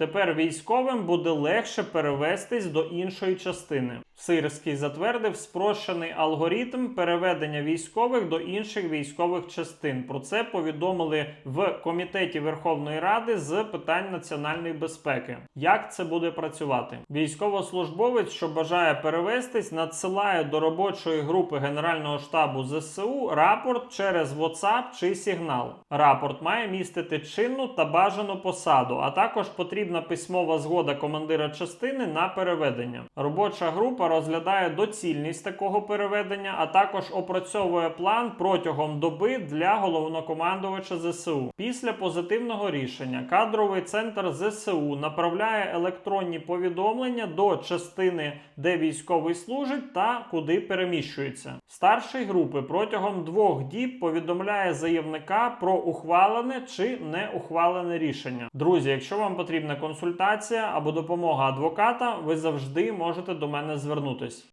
Тепер військовим буде легше перевестись до іншої частини. Сирський затвердив спрощений алгоритм переведення військових до інших військових частин. Про це повідомили в комітеті Верховної Ради з питань національної безпеки. Як це буде працювати? Військовослужбовець, що бажає перевестись, надсилає до робочої групи Генерального штабу ЗСУ рапорт через WhatsApp чи сигнал. Рапорт має містити чинну та бажану посаду, а також потрібна письмова згода командира частини на переведення. Робоча група розглядає доцільність такого переведення, а також опрацьовує план протягом доби для головнокомандувача ЗСУ. Після позитивного рішення кадровий центр ЗСУ направляє електронні повідомлення до частини, де військовий служить та куди переміщується. Старший групи протягом двох діб повідомляє заявника про ухвалене чи не ухвалене рішення. Друзі, якщо вам потрібна консультація або допомога адвоката, ви завжди можете до мене звернутись.